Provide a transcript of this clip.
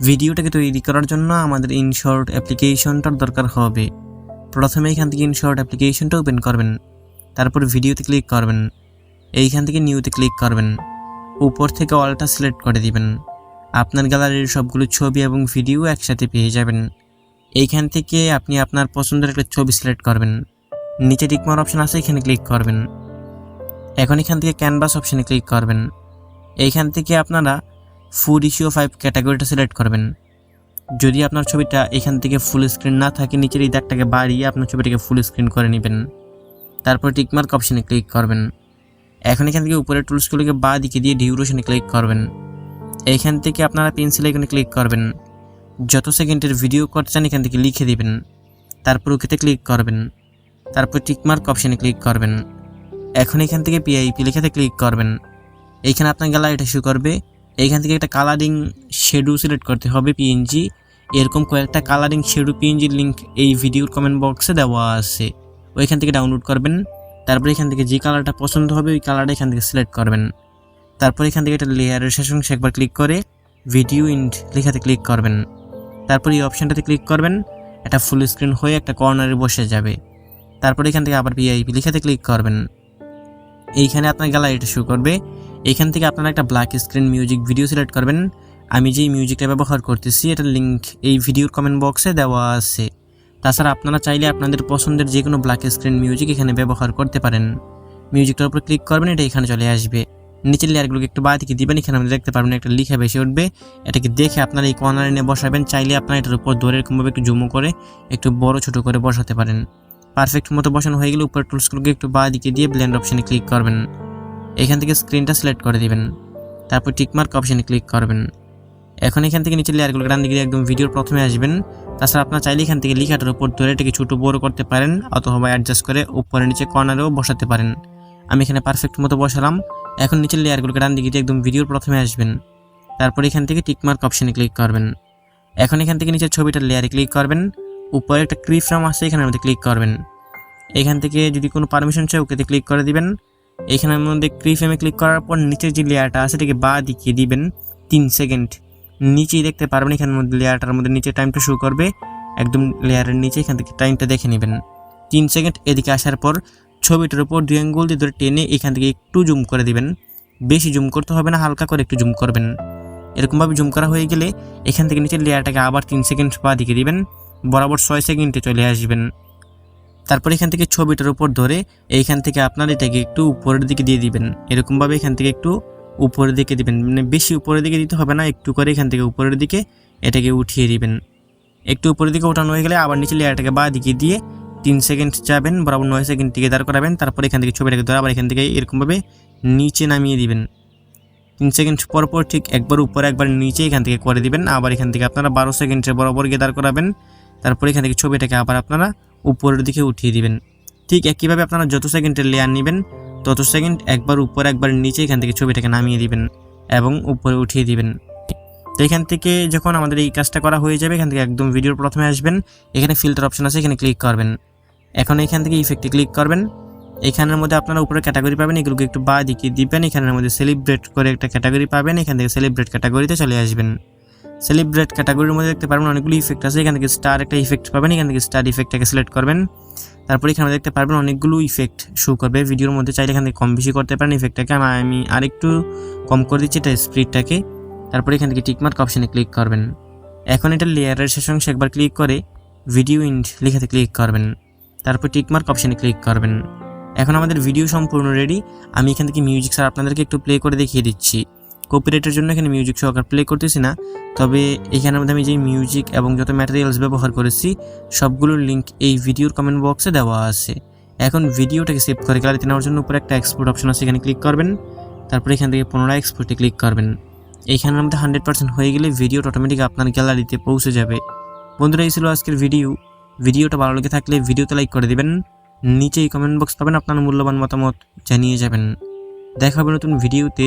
ভিডিওটাকে তৈরি করার জন্য আমাদের ইনশর্ট অ্যাপ্লিকেশনটার দরকার হবে। প্রথমে এখান থেকে ইনশর্ট অ্যাপ্লিকেশনটা ওপেন করবেন, তারপর ভিডিওতে ক্লিক করবেন, এইখান থেকে নিউতে ক্লিক করবেন, উপর থেকে অলটা সিলেক্ট করে দিবেন। আপনার গ্যালারির সবগুলো ছবি এবং ভিডিও একসাথে পেয়ে যাবেন। এইখান থেকে আপনি আপনার পছন্দের একটা ছবি সিলেক্ট করবেন। নিচে টিকমার অপশন আছে, এখানে ক্লিক করবেন। এখন এখান থেকে ক্যানভাস অপশানে ক্লিক করবেন। এইখান থেকে আপনারা ফুড ইস্যু ফাইভ ক্যাটাগরিটা সিলেক্ট করবেন। যদি আপনার ছবিটা এখান থেকে ফুল স্ক্রিন না থাকে, নিচের এই দাগটাকে বাড়িয়ে আপনার ছবিটাকে ফুল স্ক্রিন করে নেবেন। তারপর টিকমার্ক অপশানে ক্লিক করবেন। এখন এখান থেকে উপরের টুলসগুলোকে বা দিকে দিয়ে ডিউরেশনে ক্লিক করবেন। এইখান থেকে আপনারা পেন্সিল এখানে ক্লিক করবেন। যত সেকেন্ডের ভিডিও করতে চান, এখান থেকে লিখে দিবেন। তারপর ওকেতে ক্লিক করবেন। তারপর টিকমার্ক অপশানে ক্লিক করবেন। এখন এখান থেকে পিআইপি লেখাতে ক্লিক করবেন। এইখানে আপনার গ্যালারিটা শুরু করবে। এইখান থেকে একটা কালারিং শেডু সিলেক্ট করতে হবে পিএনজি এরকম কয়েকটা কালারিং শেডু পিএনজির লিঙ্ক এই ভিডিওর কমেন্ট বক্সে দেওয়া আছে। ওইখান থেকে ডাউনলোড করবেন। তারপরে এখান থেকে যে কালারটা পছন্দ হবে, ওই কালারটা এখান থেকে সিলেক্ট করবেন। তারপর এখান থেকে একটা লেয়ারের শেষ অংশে একবার ক্লিক করে ভিডিও ইন্ড লেখাতে ক্লিক করবেন। তারপর এই অপশানটাতে ক্লিক করবেন। এটা ফুল স্ক্রিন হয়ে একটা কর্নারে বসে যাবে। তারপর এখান থেকে আবার ভিআইপি লেখাতে ক্লিক করবেন। এইখানে আপনার গ্যালারিটা শুরু করবে। এইখান থেকে আপনারা একটা black screen music video select করবেন। আমি যেই মিউজিকটা ব্যবহার করতেছি, এটার লিঙ্ক এই ভিডিওর কমেন্ট বক্সে দেওয়া আছে। তাছাড়া আপনারা চাইলে আপনাদের পছন্দের যে কোনো ব্ল্যাক স্ক্রিন মিউজিক এখানে ব্যবহার করতে পারেন। মিউজিকটার উপর ক্লিক করবেন, এটা এখানে চলে আসবে। নিচের লেয়ারগুলোকে একটু বাদিকে দিবেন, এখানে আপনি দেখতে পারবেন একটা লিখা বেশি উঠবে। এটাকে দেখে আপনারা এই কর্নারে নিয়ে বসাবেন, চাইলে আপনারা এটার উপর ধরে এরকমভাবে একটু জুমো করে, একটু বড় ছোট করে বসাতে পারেন। পারফেক্ট মতো বসানো হয়ে গেলে উপরের টুলসগুলোকে একটু বাদিকে দিয়ে ব্লেন্ড অপশানে ক্লিক করবেন। এখান থেকে স্ক্রিনটা সিলেক্ট করে দিবেন। তারপর টিকমার্ক অপশানে ক্লিক করবেন। এখন এখান থেকে নিচের লেয়ারগুলো ডান দিকে একদম ভিডিওর প্রথমে আসবেন। তাছাড়া আপনার চাইলে এখান থেকে লিখাটার উপর ধরে এটাকে ছোটো বড় করতে পারেন অথবা অ্যাডজাস্ট করে উপরে নিচে কর্নারেও বসাতে পারেন। আমি এখানে পারফেক্ট মতো বসালাম। এখন নিচের লেয়ারগুলোকে ডান দিকে একদম ভিডিওর প্রথমে আসবেন। তারপর এখান থেকে টিকমার্ক অপশানে ক্লিক করবেন। এখন এখান থেকে নিচের ছবিটার লেয়ারে ক্লিক করবেন। উপরে একটা ক্রি ফ্রেম আছে, এখানের মধ্যে ক্লিক করবেন। এখান থেকে যদি কোনো পারমিশন চাই, ওকেতে ক্লিক করে দিবেন। এখানের মধ্যে ক্রি ফ্রেমে ক্লিক করার পর নিচের যে লেয়ারটা আছে, এটাকে বা দিকে দিবেন তিন সেকেন্ড নিচেই দেখতে পারবেন এখানের মধ্যে লেয়ারটার মধ্যে নিচে টাইমটা শুরু করবে। একদম লেয়ারের নিচে এখান থেকে টাইমটা দেখে নেবেন। তিন সেকেন্ড এদিকে আসার পর ছবিটার উপর দুই আঙ্গুল দিয়ে ধরে টেনে এখান থেকে একটু জুম করে দিবেন। বেশি জুম করতে হবে না, হালকা করে একটু জুম করবেন। এরকমভাবে জুম করা হয়ে গেলে এখান থেকে নিচের লেয়ারটাকে আবার তিন সেকেন্ড বা দিকে দিবেন। বরাবর ছয় সেকেন্ডে চলে আসবেন। তারপর এখান থেকে ছবিটার উপর ধরে এইখান থেকে আপনার এটাকে একটু উপরের দিকে দিয়ে দিবেন। এরকমভাবে এখান থেকে একটু উপরের দিকে দিবেন। মানে বেশি উপরের দিকে দিতে হবে না, একটু করে এখান থেকে উপরের দিকে এটাকে উঠিয়ে দিবেন। একটু উপরের দিকে ওঠানো হয়ে গেলে আবার নিচে লেয়ারটাকে বা দিকে দিয়ে তিন সেকেন্ড যাবেন বরাবর নয় সেকেন্ড টিকে দাঁড় করাবেন, তারপর এখান থেকে ছবিটাকে ধরে আবার এখান থেকে এরকমভাবে নিচে নামিয়ে দিবেন। তিন সেকেন্ড পর পর ঠিক একবার উপরে একবার নিচে এখান থেকে করে দিবেন, আবার এখান থেকে আপনারা বারো সেকেন্ডের বরাবর গিয়ে দাঁড় করাবেন। তারপর এখান থেকে ছবিটাকে আবার আপনারা উপরের দিকে উঠিয়ে দিবেন। ঠিক একইভাবে আপনারা যত সেকেন্ডের লেয়ার নেবেন, তত সেকেন্ড একবার উপরে, একবার নিচে এখান থেকে ছবিটাকে নামিয়ে দিবেন এবং উপরে উঠিয়ে দিবেন। তো এখান থেকে যখন আমাদের এই কাজটা করা হয়ে যাবে, এখান থেকে একদম ভিডিওর প্রথমে আসবেন। এখানে ফিল্টার অপশন আছে, এখানে ক্লিক করবেন। এখন এখান থেকে ইফেক্টে ক্লিক করবেন। এখানের মধ্যে আপনারা উপরে ক্যাটাগরি পাবেন, এগুলোকে একটু বা দিকে দিবেন। এখানের মধ্যে সেলিব্রেট করে একটা ক্যাটাগরি পাবেন, এখান থেকে সেলিব্রেট ক্যাটাগরিতে চলে আসবেন। সেলিব্রেট ক্যাটাগরির মধ্যে দেখতে পারবেন অনেকগুলো ইফেক্ট আছে। এখান থেকে স্টার একটা ইফেক্ট পাবেন, এখান থেকে স্টার ইফেক্টটাকে সিলেক্ট করবেন। তারপর এখানে দেখতে পারবেন অনেকগুলো ইফেক্ট শো করবে। ভিডিওর মধ্যে চাইলে এখান থেকে কম বেশি করতে পারেন ইফেক্টটাকে আমি আরেকটু কম করে দিচ্ছি এটা স্পিডটাকে তারপর এখান থেকে টিকমার্ক অপশানে ক্লিক করবেন। এখন এটা লেয়ারের শেষ অংশে একবার ক্লিক করে ভিডিও ইন্ড লেখাতে ক্লিক করবেন। তারপর টিকমার্ক অপশানে ক্লিক করবেন। এখন আমাদের ভিডিও সম্পূর্ণ রেডি আমি এখান থেকে মিউজিক স্যার আপনাদেরকে একটু প্লে করে দেখিয়ে দিচ্ছি। কপিরাইটের জন্য এখানে মিউজিক সহকার প্লে করতেছি না। তবে এখানের মধ্যে আমি যে মিউজিক এবং যত ম্যাটেরিয়ালস ব্যবহার করেছি, সবগুলোর লিঙ্ক এই ভিডিওর কমেন্ট বক্সে দেওয়া আছে। এখন ভিডিওটাকে সেভ করে গ্যালারিতে নেওয়ার জন্য উপরে একটা এক্সপোর্ট অপশন আছে, এখানে ক্লিক করবেন। তারপরে এখান থেকে পুনরায় এক্সপোর্টে ক্লিক করবেন। এইখানের মধ্যে হান্ড্রেড পার্সেন্ট হয়ে গেলে ভিডিওটা অটোমেটিক আপনার গ্যালারিতে পৌঁছে যাবে। বন্ধুরা, এই ছিল আজকের ভিডিও ভিডিওটা ভালো লেগে থাকলে ভিডিওতে লাইক করে দেবেন। নিচেই কমেন্ট বক্স পাবেন আপনার মূল্যবান মতামত জানিয়ে যাবেন। দেখা হবে নতুন ভিডিওতে